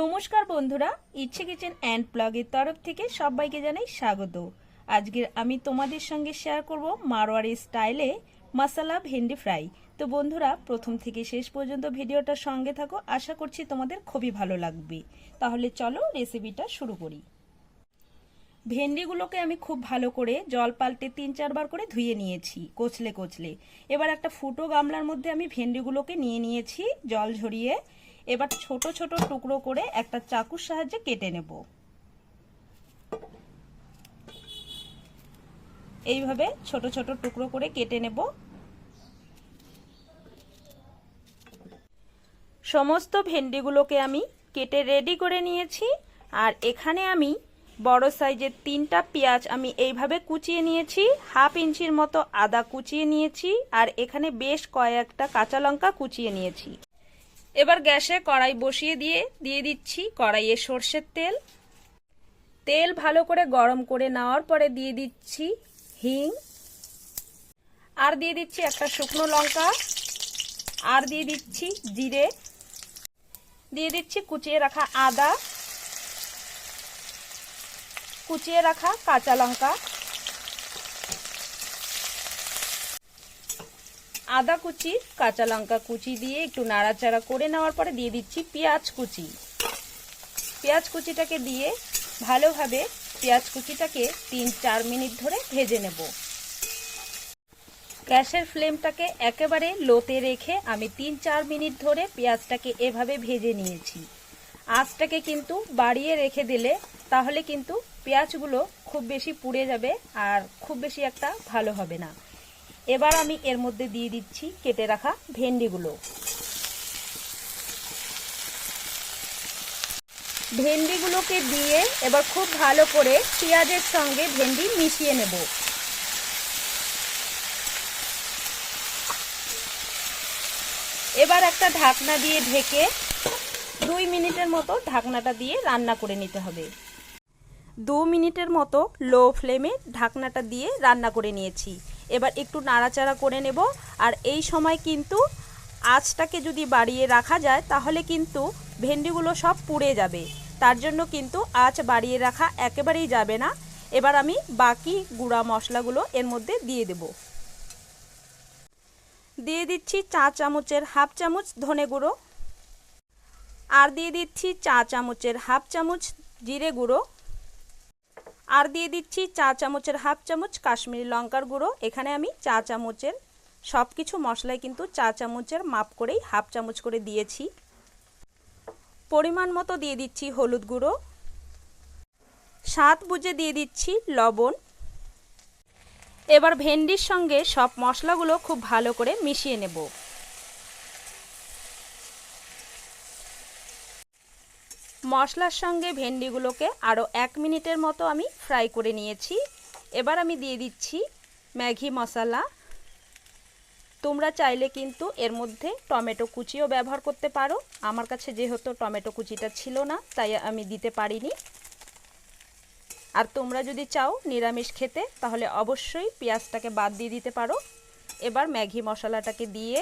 নমস্কার বন্ধুরা, ইচ্ছে কিচেন অ্যান্ড ব্লগের তরফ থেকে সবাইকে জানাই স্বাগত। আজকের আমি তোমাদের সঙ্গে শেয়ার করব মারোয়ারি স্টাইলে মশলা ভেন্ডি ফ্রাই তো বন্ধুরা, প্রথম থেকে শেষ পর্যন্ত ভিডিওটার সঙ্গে থাকো, আশা করছি তোমাদের খুবই ভালো লাগবে। তাহলে চলো রেসিপিটা শুরু করি। ভেন্ডিগুলোকে আমি খুব ভালো করে জল পাল্টে তিন চারবার করে ধুয়ে নিয়েছি, কোচলে কোচলে। এবার একটা ফুটো গামলার মধ্যে আমি ভেন্ডিগুলোকে নিয়ে নিয়েছি, জল ঝরিয়ে এবার ছোট ছোট টুকরো করে একটা চাকুর সাহায্যে কেটে নেব। এইভাবে ছোট ছোট টুকরো করে কেটে নেব। সমস্ত ভেন্ডিগুলোকে আমি কেটে রেডি করে নিয়েছি। আর এখানে আমি বড় সাইজের তিনটা পেঁয়াজ আমি এইভাবে কুচিয়ে নিয়েছি। হাফ ইঞ্চির মতো আদা কুচিয়ে নিয়েছি। আর এখানে বেশ কয়েকটা কাঁচা লঙ্কা কুচিয়ে নিয়েছি। এবার গ্যাসে কড়াই বসিয়ে দিয়ে দিয়ে দিচ্ছি কড়াইয়ে সর্ষের তেল। তেল ভালো করে গরম করে নেওয়ার পরে দিয়ে দিচ্ছি হিং। আর দিয়ে দিচ্ছি একটা শুকনো লঙ্কা। আর দিয়ে দিচ্ছি জিরে। দিয়ে দিচ্ছি কুচিয়ে রাখা আদা। কুচিয়ে রাখা কাঁচা লঙ্কা। আদা কুচি, কাঁচা লঙ্কা কুচি দিয়ে একটু নাড়াচাড়া করে নেওয়ার পরে দিয়ে দিচ্ছি পেঁয়াজ কুচি। পেঁয়াজ কুচিটাকে দিয়ে ভালোভাবে পেঁয়াজ কুচিটাকে তিন চার মিনিট ধরে ভেজে নেব। গ্যাসের ফ্লেমটাকে একেবারে লোতে রেখে আমি তিন চার মিনিট ধরে পেঁয়াজটাকে এভাবে ভেজে নিয়েছি। আঁচটাকে কিন্তু বাড়িয়ে রেখে দিলে তাহলে কিন্তু পেঁয়াজগুলো খুব বেশি পুড়ে যাবে আর খুব বেশি একটা ভালো হবে না। এবার আমি এর মধ্যে দিয়ে দিচ্ছি কেটে রাখা ভেন্ডিগুলো। ভেন্ডিগুলোকে দিয়ে এবার খুব ভালো করে পেঁয়াজের সঙ্গে ভেন্ডি মিশিয়ে নেব। এবার একটা ঢাকনা দিয়ে ঢেকে দুই মিনিটের মতো ঢাকনাটা দিয়ে রান্না করে নিতে হবে। দু মিনিটের মতো লো ফ্লেমে ঢাকনাটা দিয়ে রান্না করে নিয়েছি। এবার একটু নাড়াচাড়া করে নেব। আর এই সময় কিন্তু আঁচটাকে যদি বাড়িয়ে রাখা যায়, তাহলে কিন্তু ভেন্ডিগুলো সব পুড়ে যাবে। তার জন্য কিন্তু আঁচ বাড়িয়ে রাখা একেবারেই যাবে না। এবার আমি বাকি গুঁড়া মশলাগুলো এর মধ্যে দিয়ে দেব। দিয়ে দিচ্ছি চা চামচের হাফ চামচ ধনে গুঁড়ো। আর দিয়ে দিচ্ছি চা চামচের হাফ চামচ জিরে গুঁড়ো। আর দিয়ে দিচ্ছি চা চামচের হাফ চামচ কাশ্মীরি লঙ্কার গুঁড়ো। এখানে আমি চা চামচের সব কিছু মশলাই কিন্তু চা চামচের মাপ করেই হাফ চামচ করে দিয়েছি। পরিমাণ মতো দিয়ে দিচ্ছি হলুদ গুঁড়ো। স্বাদ বুঝে দিয়ে দিচ্ছি লবণ। এবার ভেন্ডির সঙ্গে সব মশলাগুলো খুব ভালো করে মিশিয়ে নেব। মশলার সঙ্গে ভেন্ডিগুলোকে আরও এক মিনিটের মতো আমি ফ্রাই করে নিয়েছি। এবার আমি দিয়ে দিচ্ছি ম্যাগি মশলা। তোমরা চাইলে কিন্তু এর মধ্যে টমেটো কুচিও ব্যবহার করতে পারো। আমার কাছে যেহেতু টমেটো কুচিটা ছিল না, তাই আমি দিতে পারিনি। আর তোমরা যদি চাও নিরামিষ খেতে, তাহলে অবশ্যই পেঁয়াজটাকে বাদ দিয়ে দিতে পারো। এবার ম্যাগি মশলাটাকে দিয়ে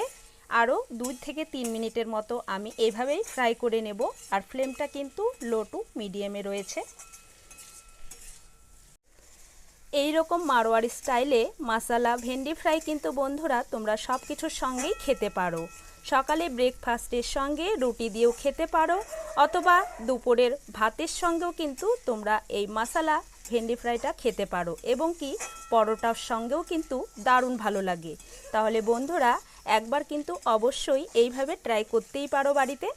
আরও দুই থেকে তিন মিনিটের মতো আমি এইভাবেই ফ্রাই করে নেব আর ফ্লেমটা কিন্তু লো টু মিডিয়ামে রয়েছে। এই রকম মারোয়ারি স্টাইলে মাসালা, ভেন্ডি ফ্রাই কিন্তু বন্ধুরা তোমরা সব কিছুর সঙ্গেই খেতে পারো। সকালে ব্রেকফাস্টের সঙ্গে রুটি দিয়েও খেতে পারো, অথবা দুপুরের ভাতের সঙ্গেও কিন্তু তোমরা এই মশালা ভেন্ডি ফ্রাইটা খেতে পারো এবং কি পরোটার সঙ্গেও কিন্তু দারুণ ভালো লাগে। তাহলে বন্ধুরা, একবার কিন্তু অবশ্যই এইভাবে ট্রাই করতেই পারো বাড়িতে।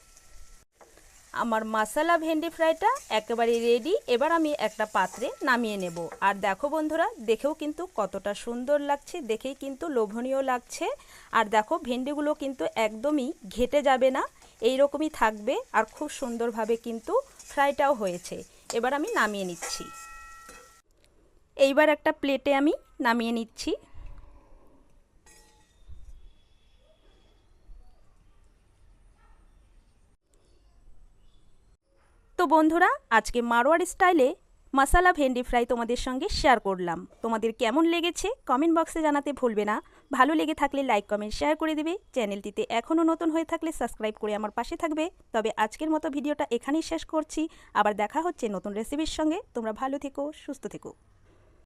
আমার মশালা ভেন্ডি ফ্রাইটা একেবারে রেডি এবার আমি একটা পাত্রে নামিয়ে নেব। আর দেখো বন্ধুরা, দেখেও কিন্তু কতটা সুন্দর লাগছে, দেখেই কিন্তু লোভনীয় লাগছে। আর দেখো, ভেন্ডিগুলো কিন্তু একদমই ঘেটে যাবে না এই রকমই থাকবে। আর খুব সুন্দরভাবে কিন্তু ফ্রাইটাও হয়েছে। এবার আমি নামিয়ে নিচ্ছি। এইবার একটা প্লেটে আমি নামিয়ে নিচ্ছি। তো বন্ধুরা, আজকে মারোয়াড়ি স্টাইলে মশালা ভেন্ডি ফ্রাই তোমাদের সঙ্গে শেয়ার করলাম। তোমাদের কেমন লেগেছে কমেন্ট বক্সে জানাতে ভুলবে না। ভালো লেগে থাকলে লাইক, কমেন্ট, শেয়ার করে দেবে। চ্যানেলটিতে এখনও নতুন হয়ে থাকলে সাবস্ক্রাইব করে আমার পাশে থাকবে। তবে আজকের মতো ভিডিওটা এখানেই শেষ করছি। আবার দেখা হচ্ছে নতুন রেসিপির সঙ্গে। তোমরা ভালো থেকো, সুস্থ থেকো।